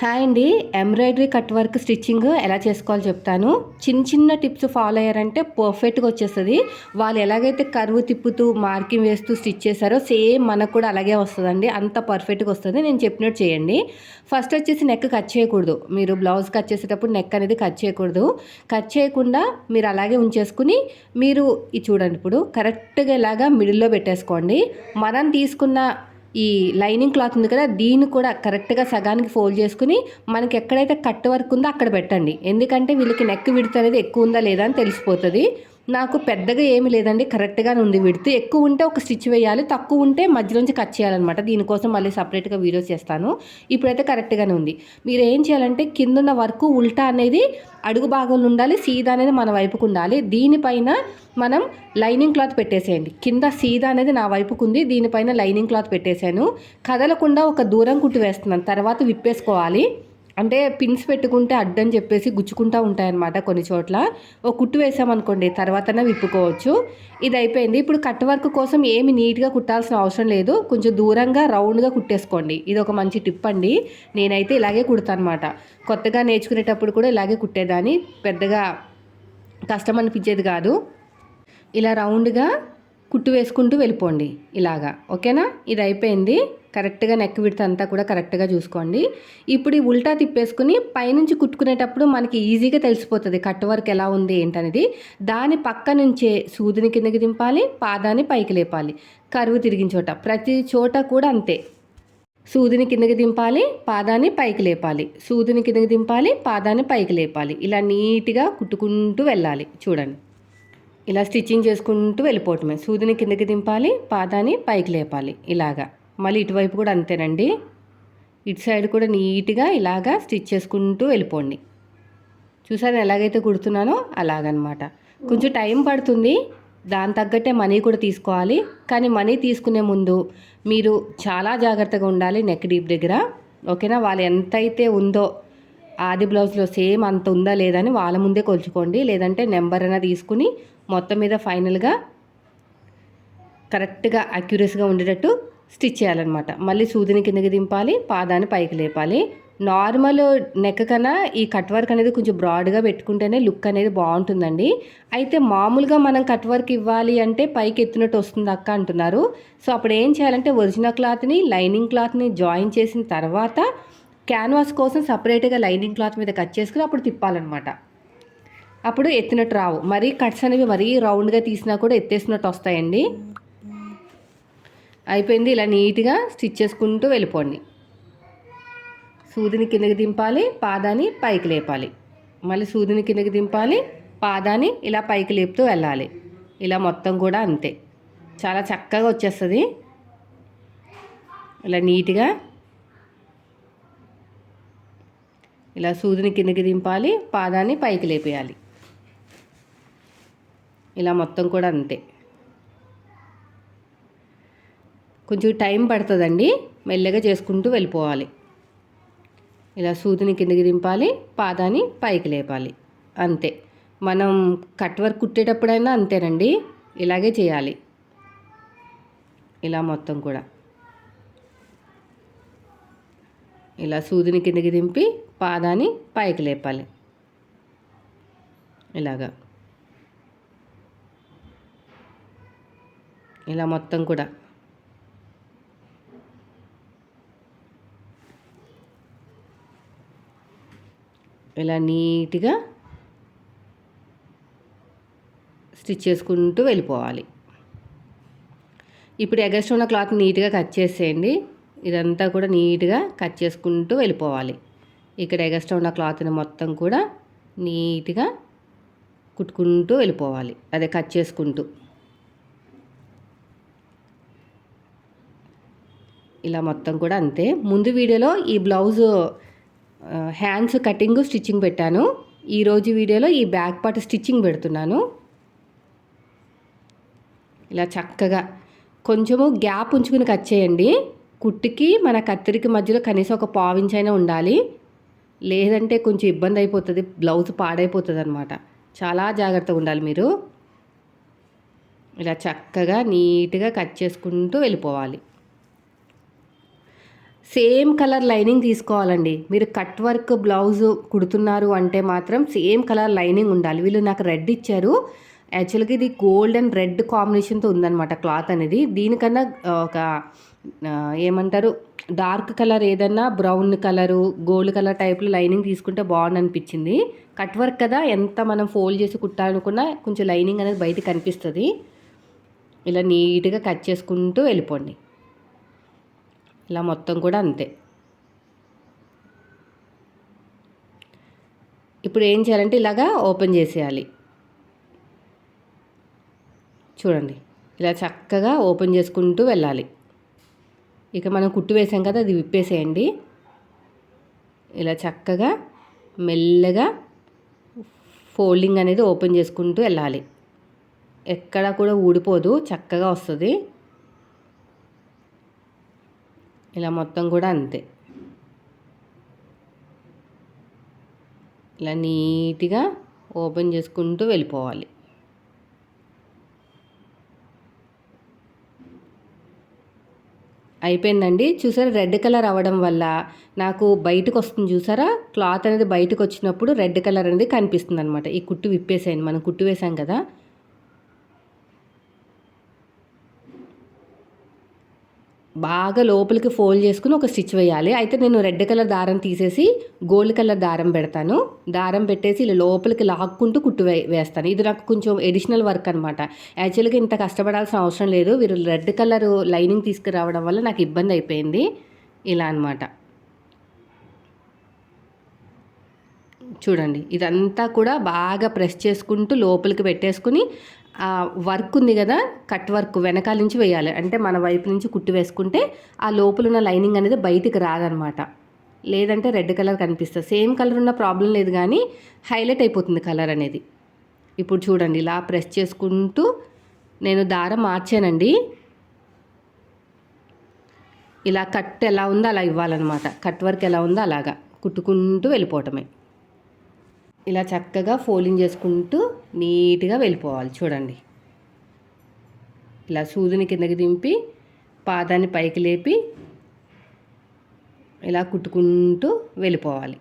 Hi అండి. Embroidery cut work stitching ఎలా చేసుకోవాలో చెప్తాను. చిన్న చిన్న టిప్స్ ఫాలో అయ్యారంటే పర్ఫెక్ట్గా వచ్చేస్తుంది. వాళ్ళు ఎలాగైతే కరువు తిప్పుతూ మార్కింగ్ వేస్తూ స్టిచ్ చేశారో సేమ్ మనకు కూడా అలాగే వస్తుందండి. అంత పర్ఫెక్ట్గా వస్తుంది. నేను చెప్పినట్టు చేయండి. ఫస్ట్ వచ్చేసి నెక్ కట్ చేయకూడదు. మీరు బ్లౌజ్ కట్ చేసేటప్పుడు నెక్ అనేది కట్ చేయకూడదు. కట్ చేయకుండా మీరు అలాగే ఉంచేసుకుని మీరు ఇది చూడండి ఇప్పుడు కరెక్ట్గా ఇలాగా మిడిల్లో పెట్టేసుకోండి. మనం తీసుకున్న ఈ లైనింగ్ క్లాత్ ఉంది కదా దీన్ని కూడా కరెక్ట్గా సగానికి ఫోల్డ్ చేసుకుని మనకి ఎక్కడైతే కట్ వర్క్ ఉందో అక్కడ పెట్టండి. ఎందుకంటే వీళ్ళకి నెక్ విడత అనేది ఎక్కువ ఉందా లేదా అని తెలిసిపోతుంది. నాకు పెద్దగా ఏమి లేదండి. కరెక్ట్గానే ఉంది విడుతు. ఎక్కువ ఉంటే ఒక స్టిచ్ వేయాలి. తక్కువ ఉంటే మధ్యలోంచి కట్ చేయాలన్నమాట. దీనికోసం మళ్ళీ సపరేట్గా వీడియోస్ చేస్తాను. ఇప్పుడైతే కరెక్ట్గానే ఉంది. మీరు ఏం చేయాలంటే కిందున్న వర్క్ ఉల్టా అనేది అడుగు భాగంలో ఉండాలి. సీదా అనేది మన వైపుకు ఉండాలి. దీనిపైన మనం లైనింగ్ క్లాత్ పెట్టేసేయండి. కింద సీదా అనేది నా వైపుకు ఉంది. దీనిపైన లైనింగ్ క్లాత్ పెట్టేశాను. కదలకుండా ఒక దూరం కుట్టి వేస్తున్నాను. తర్వాత విప్పేసుకోవాలి. అంటే పిన్స్ పెట్టుకుంటే అడ్డని చెప్పేసి గుచ్చుకుంటూ ఉంటాయన్నమాట కొన్ని చోట్ల. ఓ కుట్టు వేసామనుకోండి తర్వాతనే విప్పుకోవచ్చు. ఇది అయిపోయింది ఇప్పుడు కట్ వర్క్ కోసం ఏమి నీట్గా కుట్టాల్సిన అవసరం లేదు. కొంచెం దూరంగా రౌండ్గా కుట్టేసుకోండి. ఇది ఒక మంచి టిప్ అండి. నేనైతే ఇలాగే కుడతాను అనమాట కొత్తగా నేర్చుకునేటప్పుడు కూడా ఇలాగే కుట్టేదాన్ని. పెద్దగా కష్టం అనిపించేది కాదు. ఇలా రౌండ్గా కుట్టు వేసుకుంటూ వెళ్ళిపోండి ఇలాగా. ఓకేనా? ఇది అయిపోయింది. కరెక్ట్గా నెక్ విడత అంతా కూడా కరెక్ట్గా చూసుకోండి. ఇప్పుడు ఈ ఉల్టా తిప్పేసుకుని పైనుంచి కుట్టుకునేటప్పుడు మనకి ఈజీగా తెలిసిపోతుంది కట్ వర్క్ ఎలా ఉంది ఏంటనేది. దాని పక్క నుంచే సూదిని కిందకి దింపాలి పాదాన్ని పైకి లేపాలి. కరువు తిరిగిన చోట ప్రతి చోట కూడా అంతే. సూదిని కిందకి దింపాలి పాదాన్ని పైకి లేపాలి. సూదిని కిందకి దింపాలి పాదాన్ని పైకి లేపాలి. ఇలా నీట్గా కుట్టుకుంటూ వెళ్ళాలి. చూడండి. ఇలా స్టిచ్చింగ్ చేసుకుంటూ వెళ్ళిపోవటమే. సూదిని కిందకి దింపాలి పాదాన్ని పైకి లేపాలి ఇలాగా. మళ్ళీ ఇటువైపు కూడా అంతేనండి. ఇటు సైడ్ కూడా నీట్గా ఇలాగా స్టిచ్ చేసుకుంటూ వెళ్ళిపోండి. చూసాను ఎలాగైతే కుడుతున్నానో అలాగనమాట. కొంచెం టైం పడుతుంది దాని తగ్గట్టే మనీ కూడా తీసుకోవాలి. కానీ మనీ తీసుకునే ముందు మీరు చాలా జాగ్రత్తగా ఉండాలి నెక్ డీప్ దగ్గర. ఓకేనా? వాళ్ళు ఎంతైతే ఉందో ఆది బ్లౌజ్లో సేమ్ అంత ఉందా లేదని వాళ్ళ ముందే కొలుచుకోండి. లేదంటే నెంబర్ అయినా తీసుకుని మొత్తం మీద ఫైనల్గా కరెక్ట్గా అక్యురస్గా ఉండేటట్టు స్టిచ్ చేయాలన్నమాట. మళ్ళీ సూదిని కిందకి దింపాలి పాదాన్ని పైకి లేపాలి. నార్మల్ నెక్ కన్నా ఈ కట్ వర్క్ అనేది కొంచెం బ్రాడ్గా పెట్టుకుంటేనే లుక్ అనేది బాగుంటుందండి. అయితే మామూలుగా మనం కట్ వర్క్ ఇవ్వాలి అంటే పైకి ఎత్తినట్టు వస్తుంది అక్క అంటున్నారు. సో అప్పుడు ఏం చేయాలంటే ఒరిజినల్ క్లాత్ని లైనింగ్ క్లాత్ని జాయిన్ చేసిన తర్వాత క్యాన్వాస్ కోసం సపరేట్గా లైనింగ్ క్లాత్ మీద కట్ చేసుకుని అప్పుడు తిప్పాలన్నమాట. అప్పుడు ఎత్తినట్టు రావు. మరీ కట్స్ అనేవి మరీ రౌండ్గా తీసినా కూడా ఎత్తేసినట్టు వస్తాయండి. అయిపోయింది ఇలా నీట్గా స్టిచ్ చేసుకుంటూ వెళ్ళిపోండి. సూదిని కిందకి దింపాలి పాదాన్ని పైకి లేపాలి. మళ్ళీ సూదిని కిందకి దింపాలి పాదాన్ని ఇలా పైకి లేపుతూ వెళ్ళాలి. ఇలా మొత్తం కూడా అంతే. చాలా చక్కగా వచ్చేస్తుంది. ఇలా నీట్గా ఇలా సూదిని కిందకి దింపాలి పాదాన్ని పైకి లేపేయాలి. ఇలా మొత్తం కూడా అంతే. కొంచెం టైం పడుతుందండి. మెల్లగా చేసుకుంటూ వెళ్ళిపోవాలి. ఇలా సూదిని కిందకి దింపాలి పాదాన్ని పైకి లేపాలి. అంతే. మనం కట్ వర్క్ కుట్టేటప్పుడైనా అంతేనండి. ఇలాగే చేయాలి. ఇలా మొత్తం కూడా. ఇలా సూదిని కిందకి దింపి పాదాన్ని పైకి లేపాలి. ఇలాగా. ఇలా మొత్తం కూడా. ఇలా నీట్గా స్టిచ్ చేసుకుంటూ వెళ్ళిపోవాలి. ఇప్పుడు ఎగస్ట్ ఉన్న క్లాత్ నీట్గా కట్ చేసేయండి. ఇదంతా కూడా నీట్గా కట్ చేసుకుంటూ వెళ్ళిపోవాలి. ఇక్కడ ఎగస్ట్ ఉన్న క్లాత్ని మొత్తం కూడా నీట్గా కుట్టుకుంటూ వెళ్ళిపోవాలి. అదే కట్ చేసుకుంటూ. ఇలా మొత్తం కూడా అంతే. ముందు వీడియోలో ఈ బ్లౌజ్ హ్యాండ్స్ కటింగ్ స్టిచ్చింగ్ పెట్టాను. ఈరోజు వీడియోలో ఈ బ్యాక్ పార్ట్ స్టిచ్చింగ్ పెడుతున్నాను. ఇలా చక్కగా కొంచెము గ్యాప్ ఉంచుకుని కట్ చేయండి. కుట్టికి మన కత్తిరికి మధ్యలో కనీసం ఒక పావించైనా ఉండాలి. లేదంటే కొంచెం ఇబ్బంది అయిపోతుంది బ్లౌజ్ పాడైపోతుంది అనమాట చాలా జాగ్రత్తగా ఉండాలి మీరు. ఇలా చక్కగా నీట్గా కట్ చేసుకుంటూ వెళ్ళిపోవాలి. సేమ్ కలర్ లైనింగ్ తీసుకోవాలండి. మీరు కట్ వర్క్ బ్లౌజ్ కుడుతున్నారు అంటే మాత్రం సేమ్ కలర్ లైనింగ్ ఉండాలి. వీళ్ళు నాకు రెడ్ ఇచ్చారు. యాక్చువల్గా ఇది గోల్డ్ అండ్ రెడ్ కాంబినేషన్తో ఉందన్నమాట క్లాత్ అనేది. దీనికన్నా ఒక ఏమంటారు డార్క్ కలర్ ఏదన్నా బ్రౌన్ కలరు గోల్డ్ కలర్ టైప్లో లైనింగ్ తీసుకుంటే బాగుంది అనిపించింది కట్ వర్క్ కదా ఎంత మనం ఫోల్డ్ చేసి కుట్టాలనుకున్నా కొంచెం లైనింగ్ అనేది బయట కనిపిస్తుంది. ఇలా నీట్గా కట్ చేసుకుంటూ వెళ్ళిపోండి. ఇలా మొత్తం కూడా అంతే. ఇప్పుడు ఏం చేయాలంటే ఇలాగా ఓపెన్ చేసేయాలి. చూడండి ఇలా చక్కగా ఓపెన్ చేసుకుంటూ వెళ్ళాలి. ఇక మనం కుట్టు వేసాం కదా అది విప్పేసేయండి. ఇలా చక్కగా మెల్లగా ఫోల్డింగ్ అనేది ఓపెన్ చేసుకుంటూ వెళ్ళాలి. ఎక్కడా కూడా ఊడిపోదు చక్కగా వస్తుంది. ఇలా మొత్తం కూడా అంతే. ఇలా నీట్గా ఓపెన్ చేసుకుంటూ వెళ్ళిపోవాలి. అయిపోయిందండి. చూసారా రెడ్ కలర్ అవ్వడం వల్ల నాకు బయటకు వస్తుంది చూసారా? క్లాత్ అనేది బయటకు వచ్చినప్పుడు రెడ్ కలర్ అనేది కనిపిస్తుంది అనమాట ఈ కుట్టు విప్పేసేయండి. మనం కుట్టు వేసాం కదా. బాగా లోపలికి ఫోల్డ్ చేసుకుని ఒక స్టిచ్ వేయాలి. అయితే నేను రెడ్ కలర్ దారం తీసేసి గోల్డ్ కలర్ దారం పెడతాను. దారం పెట్టేసి ఇలా లోపలికి లాక్కుంటూ కుట్టు వేస్తాను. ఇది నాకు కొంచెం ఎడిషనల్ వర్క్ అనమాట యాక్చువల్గా ఇంత కష్టపడాల్సిన అవసరం లేదు. వీరు రెడ్ కలర్ లైనింగ్ తీసుకురావడం వల్ల నాకు ఇబ్బంది అయిపోయింది. ఇలా అనమాట చూడండి. ఇదంతా కూడా బాగా ప్రెస్ చేసుకుంటూ లోపలికి పెట్టేసుకుని ఆ వర్క్ ఉంది కదా కట్ వర్క్ వెనకాల నుంచి వేయాలి. అంటే మన వైపు నుంచి కుట్టు వేసుకుంటే ఆ లోపల ఉన్న లైనింగ్ అనేది బయటికి రాదనమాట. లేదంటే రెడ్ కలర్ కనిపిస్తుంది. సేమ్ కలర్ ఉన్న ప్రాబ్లం లేదు కానీ హైలైట్ అయిపోతుంది కలర్ అనేది. ఇప్పుడు చూడండి ఇలా ప్రెస్ చేసుకుంటూ నేను దారం మార్చానండి. ఇలా కట్ ఎలా ఉందో అలా ఇవ్వాలన్నమాట. కట్ వర్క్ ఎలా ఉందో అలాగా. కుట్టుకుంటూ వెళ్ళిపోవటమే. ఇలా చక్కగా ఫోల్డింగ్ చేసుకుంటూ నీట్గా వెళ్ళిపోవాలి. చూడండి. ఇలా సూదిని కిందకి దింపి పాదాన్ని పైకి లేపి ఇలా కుట్టుకుంటూ వెళ్ళిపోవాలి.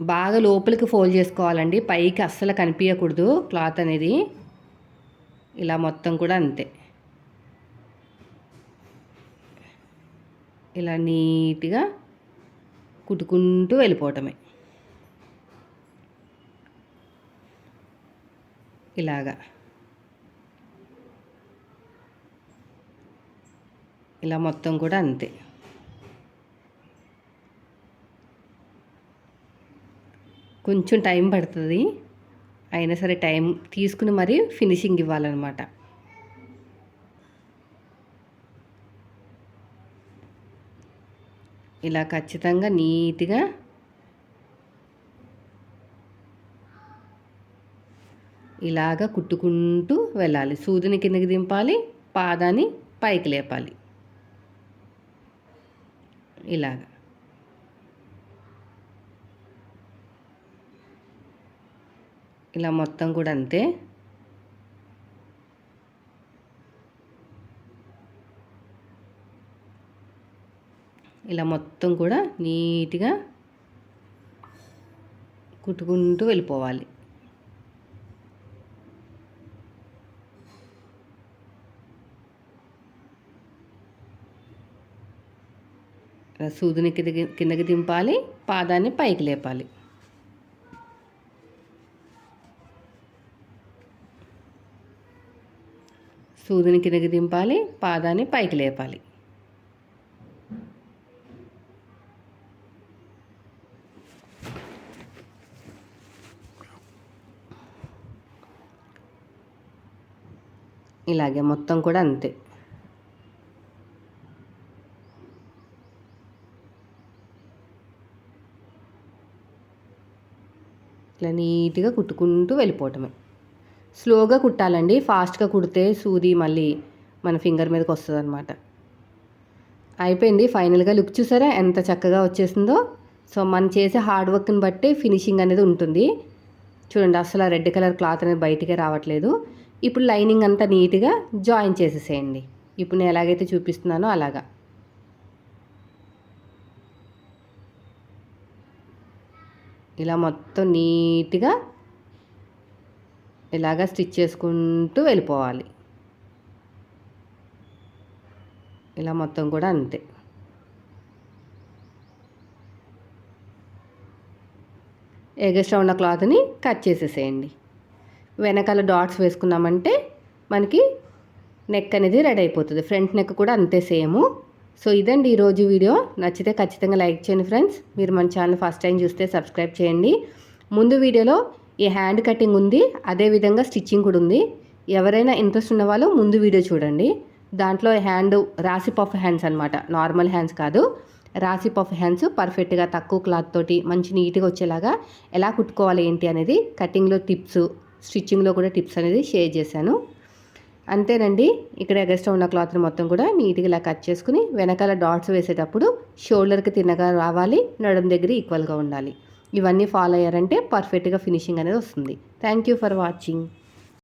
బాగా లోపలికి ఫోల్డ్ చేసుకోవాలండి. పైకి అస్సలు కనిపించకూడదు క్లాత్ అనేది. ఇలా మొత్తం కూడా అంతే. ఇలా నీట్గా కుట్టుకుంటూ వెళ్ళిపోవటమే. ఇలాగా. ఇలా మొత్తం కూడా అంతే. కొంచెం టైం పడుతుంది. అయినా సరే టైం తీసుకుని మరీ ఫినిషింగ్ ఇవ్వాలన్నమాట. ఇలా ఖచ్చితంగా నీట్గా ఇలాగ కుట్టుకుంటూ వెళ్ళాలి. సూదిని కిందకి దింపాలి పాదాన్ని పైకి లేపాలి. ఇలాగ. ఇలా మొత్తం కూడా అంతే. ఇలా మొత్తం కూడా నీట్గా కుట్టుకుంటూ వెళ్ళిపోవాలి. సూదిని కిందకి కిందకి దింపాలి పాదాన్ని పైకి లేపాలి. సూదిని కిందకి దింపాలి పాదాన్ని పైకి లేపాలి. ఇలాగే మొత్తం కూడా అంతే. ఇట్లా నీట్గా కుట్టుకుంటూ వెళ్ళిపోవటమే. స్లోగా కుట్టాలండి. ఫాస్ట్గా కుడితే సూది మళ్ళీ మన ఫింగర్ మీదకి వస్తుంది అనమాట అయిపోయింది. ఫైనల్గా లుక్ చూసారా? ఎంత చక్కగా వచ్చేసిందో. సో మనం చేసే హార్డ్ వర్క్ని బట్టి ఫినిషింగ్ అనేది ఉంటుంది. చూడండి అసలు ఆ రెడ్ కలర్ క్లాత్ అనేది బయటికే రావట్లేదు. ఇప్పుడు లైనింగ్ అంతా నీట్గా జాయిన్ చేసేసేయండి. ఇప్పుడు నేను ఎలాగైతే చూపిస్తున్నానో అలాగా. ఇలా మొత్తం నీట్గా ఇలాగా స్టిచ్ చేసుకుంటూ వెళ్ళిపోవాలి. ఇలా మొత్తం కూడా అంతే. ఎగస్ట్రా ఉన్న క్లాత్ని కట్ చేసేసేయండి. వెనకాల డాట్స్ వేసుకున్నామంటే మనకి నెక్ అనేది రెడీ అయిపోతుంది. ఫ్రంట్ నెక్ కూడా అంతే సేమ్. సో ఇదండి ఈరోజు వీడియో. నచ్చితే ఖచ్చితంగా లైక్ చేయండి ఫ్రెండ్స్. మీరు మన ఛానల్ ఫస్ట్ టైం చూస్తే సబ్స్క్రైబ్ చేయండి. ముందు వీడియోలో ఈ హ్యాండ్ కటింగ్ ఉంది. అదేవిధంగా స్టిచ్చింగ్ కూడా ఉంది. ఎవరైనా ఇంట్రెస్ట్ ఉన్న వాళ్ళు ముందు వీడియో చూడండి. దాంట్లో హ్యాండ్ రాసి పఫ్ హ్యాండ్స్ అనమాట నార్మల్ హ్యాండ్స్ కాదు. రాసి పఫ్ హ్యాండ్స్ పర్ఫెక్ట్గా తక్కువ క్లాత్ తోటి మంచి నీట్గా వచ్చేలాగా ఎలా కుట్టుకోవాలి ఏంటి అనేది కటింగ్లో టిప్స్ స్టిచ్చింగ్లో కూడా టిప్స్ అనేది షేర్ చేశాను. అంతేనండి. ఇక్కడ ఎగస్ట్రా ఉన్న క్లాత్ని మొత్తం కూడా నీట్గా ఇలా కట్ చేసుకుని వెనకాల డాట్స్ వేసేటప్పుడు షోల్డర్కి తిన్నగా రావాలి నడుం దగ్గర ఈక్వల్గా ఉండాలి. ఇవన్నీ ఫాలో అయ్యారంటే పర్ఫెక్ట్గా ఫినిషింగ్ అనేది వస్తుంది. Thank you for watching